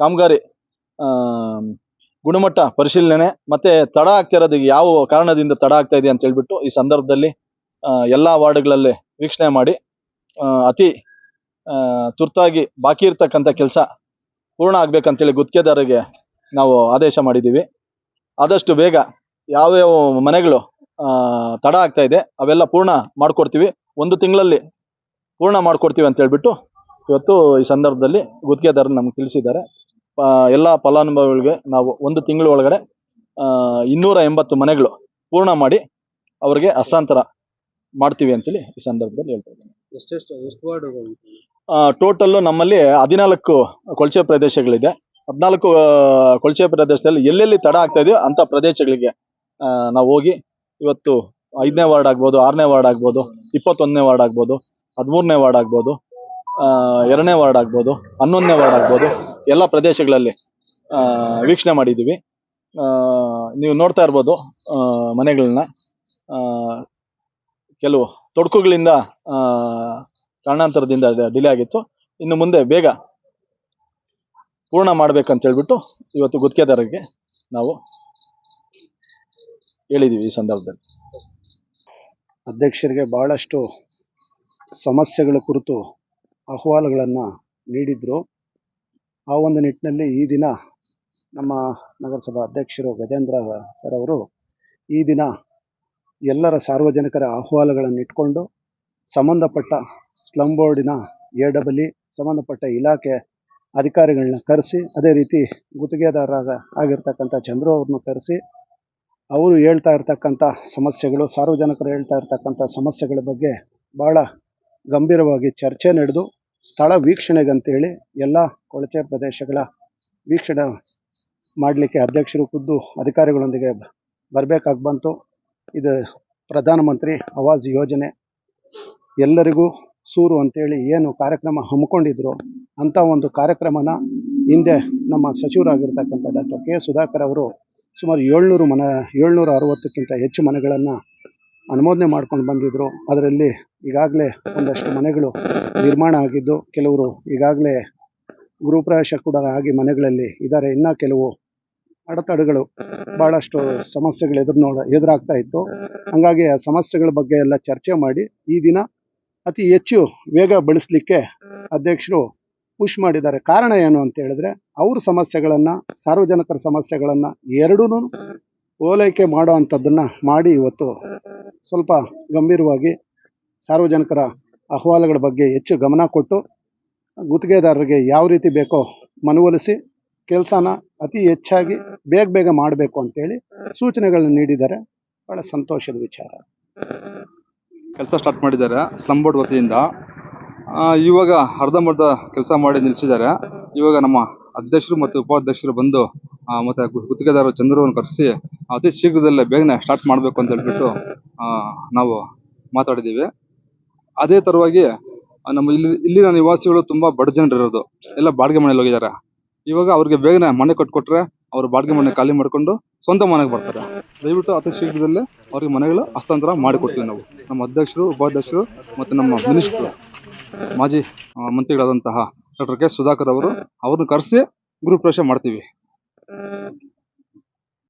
ಕಾಮಗಾರಿ ಗುಣಮಟ್ಟ ಪರಿಶೀಲನೆ ಮತ್ತೆ ತಡ ಆಗ್ತಿರೋದು ಯಾವ ಕಾರಣದಿಂದ ತಡ ಆಗ್ತಾ ಇದೆ ಅಂತ ಹೇಳ್ಬಿಟ್ಟು ಈ ಸಂದರ್ಭದಲ್ಲಿ ಎಲ್ಲ ವಾರ್ಡ್ಗಳಲ್ಲಿ ವೀಕ್ಷಣೆ ಮಾಡಿ ಅತಿ ತುರ್ತಾಗಿ ಬಾಕಿ ಇರ್ತಕ್ಕಂಥ ಕೆಲಸ ಪೂರ್ಣ ಆಗ್ಬೇಕಂತೇಳಿ ಗುತ್ತಿಗೆದಾರರಿಗೆ ನಾವು ಆದೇಶ ಮಾಡಿದ್ದೀವಿ. ಆದಷ್ಟು ಬೇಗ ಯಾವ್ಯಾವ ಮನೆಗಳು ತಡ ಆಗ್ತಾ ಇದೆ, ಅವೆಲ್ಲ ಪೂರ್ಣ ಮಾಡಿಕೊಡ್ತೀವಿ. ಒಂದು ತಿಂಗಳಲ್ಲಿ ಪೂರ್ಣ ಮಾಡ್ಕೊಡ್ತೀವಿ ಅಂತ ಹೇಳ್ಬಿಟ್ಟು ಇವತ್ತು ಈ ಸಂದರ್ಭದಲ್ಲಿ ಗುತ್ತಿಗೆದಾರರು ನಮ್ಗೆ ತಿಳಿಸಿದ್ದಾರೆ. ಎಲ್ಲ ಫಲಾನುಭವಿಗಳಿಗೆ ನಾವು ಒಂದು ತಿಂಗಳ ಒಳಗಡೆ ಇನ್ನೂರ ಎಂಬತ್ತು ಮನೆಗಳು ಪೂರ್ಣ ಮಾಡಿ ಅವರಿಗೆ ಹಸ್ತಾಂತರ ಮಾಡ್ತೀವಿ ಅಂತೇಳಿ ಈ ಸಂದರ್ಭದಲ್ಲಿ ಹೇಳ್ತಾ ಇದ್ದೀನಿ. ಎಷ್ಟೆಷ್ಟು ಎಷ್ಟು ವಾರ್ಡ್ಗಳು ಟೋಟಲ್ಲು ನಮ್ಮಲ್ಲಿ ಹದಿನಾಲ್ಕು ಕೊಳಚೆ ಪ್ರದೇಶಗಳಿದೆ. ಹದಿನಾಲ್ಕು ಕೊಳಚೆ ಪ್ರದೇಶದಲ್ಲಿ ಎಲ್ಲೆಲ್ಲಿ ತಡ ಆಗ್ತಾ ಇದೆಯೋ ಅಂಥ ಪ್ರದೇಶಗಳಿಗೆ ನಾವು ಹೋಗಿ ಇವತ್ತು ಐದನೇ ವಾರ್ಡ್ ಆಗ್ಬೋದು ಆರನೇ ವಾರ್ಡ್ ಆಗ್ಬೋದು ಇಪ್ಪತ್ತೊಂದನೇ ವಾರ್ಡ್ ಆಗ್ಬೋದು ಹದಿಮೂರನೇ ವಾರ್ಡ್ ಆಗ್ಬೋದು ಎರಡನೇ ವಾರ್ಡ್ ಆಗ್ಬೋದು, ಹನ್ನೊಂದನೇ ವಾರ್ಡ್ ಆಗ್ಬೋದು, ಎಲ್ಲ ಪ್ರದೇಶಗಳಲ್ಲಿ ವೀಕ್ಷಣೆ ಮಾಡಿದ್ದೀವಿ. ನೀವು ನೋಡ್ತಾ ಇರ್ಬೋದು ಮನೆಗಳನ್ನ. ಕೆಲವು ತೊಡಕುಗಳಿಂದ ಕಾರಣಾಂತರದಿಂದ ಡಿಲೇ ಆಗಿತ್ತು. ಇನ್ನು ಮುಂದೆ ಬೇಗ ಪೂರ್ಣ ಮಾಡ್ಬೇಕಂತ ಹೇಳ್ಬಿಟ್ಟು ಇವತ್ತು ಗುತ್ತಿಗೆದಾರರಿಗೆ ನಾವು ಹೇಳಿದ್ದೀವಿ ಈ ಸಂದರ್ಭದಲ್ಲಿ. ಅಧ್ಯಕ್ಷರಿಗೆ ಬಹಳಷ್ಟು ಸಮಸ್ಯೆಗಳ ಕುರಿತು ಅಹವಾಲುಗಳನ್ನು ನೀಡಿದ್ರು. ಆ ಒಂದು ನಿಟ್ಟಿನಲ್ಲಿ ಈ ದಿನ ನಮ್ಮ ನಗರಸಭಾ ಅಧ್ಯಕ್ಷರು ಗಜೇಂದ್ರ ಸರ್ ಅವರು ಈ ದಿನ ಎಲ್ಲರ ಸಾರ್ವಜನಿಕರ ಅಹವಾಲುಗಳನ್ನು ಇಟ್ಕೊಂಡು ಸಂಬಂಧಪಟ್ಟ ಸ್ಲಮ್ ಬೋರ್ಡಿನ ಎ ಡಬಲಿ ಸಂಬಂಧಪಟ್ಟ ಇಲಾಖೆ ಅಧಿಕಾರಿಗಳನ್ನ ಕರೆಸಿ, ಅದೇ ರೀತಿ ಗುತ್ತಿಗೆದಾರರಾಗ ಆಗಿರ್ತಕ್ಕಂಥ ಚಂದ್ರು ಅವ್ರನ್ನ ಕರೆಸಿ, ಅವರು ಹೇಳ್ತಾ ಇರ್ತಕ್ಕಂಥ ಸಮಸ್ಯೆಗಳು, ಸಾರ್ವಜನಿಕರು ಹೇಳ್ತಾ ಇರ್ತಕ್ಕಂಥ ಸಮಸ್ಯೆಗಳ ಬಗ್ಗೆ ಭಾಳ ಗಂಭೀರವಾಗಿ ಚರ್ಚೆ ನಡೆದು ಸ್ಥಳ ವೀಕ್ಷಣೆಗಂತೇಳಿ ಎಲ್ಲ ಕೊಳಚೆ ಪ್ರದೇಶಗಳ ವೀಕ್ಷಣೆ ಮಾಡಲಿಕ್ಕೆ ಅಧ್ಯಕ್ಷರು ಖುದ್ದು ಅಧಿಕಾರಿಗಳೊಂದಿಗೆ ಬರಬೇಕಾಗಿ ಬಂತು. ಇದು ಪ್ರಧಾನಮಂತ್ರಿ ಆವಾಸ್ ಯೋಜನೆ. ಎಲ್ಲರಿಗೂ ಸೂರು ಅಂತೇಳಿ ಏನು ಕಾರ್ಯಕ್ರಮ ಹಮ್ಮಿಕೊಂಡಿದ್ರು ಅಂಥ ಒಂದು ಕಾರ್ಯಕ್ರಮನ ಹಿಂದೆ ನಮ್ಮ ಸಚಿವರಾಗಿರ್ತಕ್ಕಂಥ ಡಾಕ್ಟರ್ ಕೆ ಸುಧಾಕರ್ ಅವರು ಸುಮಾರು ಏಳ್ನೂರು ಮನೆ, ಏಳ್ನೂರ ಅರವತ್ತಕ್ಕಿಂತ ಹೆಚ್ಚು ಮನೆಗಳನ್ನು ಅನುಮೋದನೆ ಮಾಡ್ಕೊಂಡು ಬಂದಿದ್ದರು ಅದರಲ್ಲಿ ಈಗಾಗಲೇ ಒಂದಷ್ಟು ಮನೆಗಳು ನಿರ್ಮಾಣ ಆಗಿದ್ದು, ಕೆಲವರು ಈಗಾಗಲೇ ಗೃಹಪ್ರವೇಶ ಕೂಡ ಆಗಿ ಮನೆಗಳಲ್ಲಿ ಇದ್ದಾರೆ. ಇನ್ನು ಕೆಲವು ಅಡೆತಡೆಗಳು ಭಾಳಷ್ಟು ಸಮಸ್ಯೆಗಳು ಎದುರು ನೋಡ, ಎದುರಾಗ್ತಾ ಇತ್ತು. ಹಾಗಾಗಿ ಆ ಸಮಸ್ಯೆಗಳ ಬಗ್ಗೆ ಎಲ್ಲ ಚರ್ಚೆ ಮಾಡಿ, ಈ ದಿನ ಅತಿ ಹೆಚ್ಚು ವೇಗ ಬಳಸಲಿಕ್ಕೆ ಅಧ್ಯಕ್ಷರು ಪುಷ್ ಮಾಡಿದ್ದಾರೆ. ಕಾರಣ ಏನು ಅಂತ ಹೇಳಿದ್ರೆ, ಅವ್ರ ಸಮಸ್ಯೆಗಳನ್ನು, ಸಾರ್ವಜನಿಕರ ಸಮಸ್ಯೆಗಳನ್ನು ಎರಡೂ ಓಲೈಕೆ ಮಾಡೋ ಅಂಥದ್ದನ್ನು ಮಾಡಿ ಇವತ್ತು ಸ್ವಲ್ಪ ಗಂಭೀರವಾಗಿ ಸಾರ್ವಜನಿಕರ ಅಹವಾಲುಗಳ ಬಗ್ಗೆ ಹೆಚ್ಚು ಗಮನ ಕೊಟ್ಟು ಗುತ್ತಿಗೆದಾರರಿಗೆ ಯಾವ ರೀತಿ ಬೇಕೋ ಮನವೊಲಿಸಿ ಕೆಲಸನ ಅತಿ ಹೆಚ್ಚಾಗಿ ಬೇಗ ಬೇಗ ಮಾಡಬೇಕು ಅಂತೇಳಿ ಸೂಚನೆಗಳನ್ನು ನೀಡಿದ್ದಾರೆ. ಬಹಳ ಸಂತೋಷದ ವಿಚಾರ. ಕೆಲಸ ಸ್ಟಾರ್ಟ್ ಮಾಡಿದ್ದಾರೆ ಸ್ಲಮ್ ಬೋರ್ಡ್ ವತಿಯಿಂದ. ಇವಾಗ ಅರ್ಧಂಬರ್ಧ ಕೆಲಸ ಮಾಡಿ ನಿಲ್ಲಿಸಿದ್ದಾರೆ ಇವಾಗ ನಮ್ಮ ಅಧ್ಯಕ್ಷರು ಮತ್ತು ಉಪಾಧ್ಯಕ್ಷರು ಬಂದು ಆ, ಮತ್ತೆ ಗುತ್ತಿಗೆದಾರ ಚಂದ್ರವನ್ನು ಕರೆಸಿ ಅತಿ ಶೀಘ್ರದಲ್ಲೇ ಬೇಗನೆ ಸ್ಟಾರ್ಟ್ ಮಾಡಬೇಕು ಅಂತ ಹೇಳ್ಬಿಟ್ಟು ನಾವು ಮಾತಾಡಿದ್ದೀವಿ. ಅದೇ ತರವಾಗಿ ನಮ್ಮ ಇಲ್ಲಿ ಇಲ್ಲಿನ ನಿವಾಸಿಗಳು ತುಂಬಾ ಬಡ ಜನರು ಇರೋದು ಎಲ್ಲ ಬಾಡಿಗೆ ಮನೆಯಲ್ಲಿ ಹೋಗಿದ್ದಾರೆ. ಇವಾಗ ಅವ್ರಿಗೆ ಬೇಗನೆ ಮನೆ ಕಟ್ಕೊಟ್ರೆ ಅವ್ರು ಬಾಡಿಗೆ ಮನೆ ಖಾಲಿ ಮಾಡ್ಕೊಂಡು ಸ್ವಂತ ಮನೆಗೆ ಬರ್ತಾರೆ. ದಯವಿಟ್ಟು ಅತಿ ಶೀಘ್ರದಲ್ಲೇ ಅವ್ರಿಗೆ ಮನೆಗಳು ಹಸ್ತಾಂತರ ಮಾಡಿಕೊಡ್ತೀವಿ ನಾವು. ನಮ್ಮ ಅಧ್ಯಕ್ಷರು ಉಪಾಧ್ಯಕ್ಷರು ಮತ್ತು ನಮ್ಮ ಮಿನಿಸ್ಟ್ರು ಮಾಜಿ ಮಂತ್ರಿಗಳಾದಂತಹ ಡಾಕ್ಟರ್ ಕೆ. ಸುಧಾಕರ್ ಅವರು ಅವ್ರನ್ನ ಕರೆಸಿ ಗೃಹ ಪ್ರವೇಶ ಮಾಡ್ತೀವಿ. mm.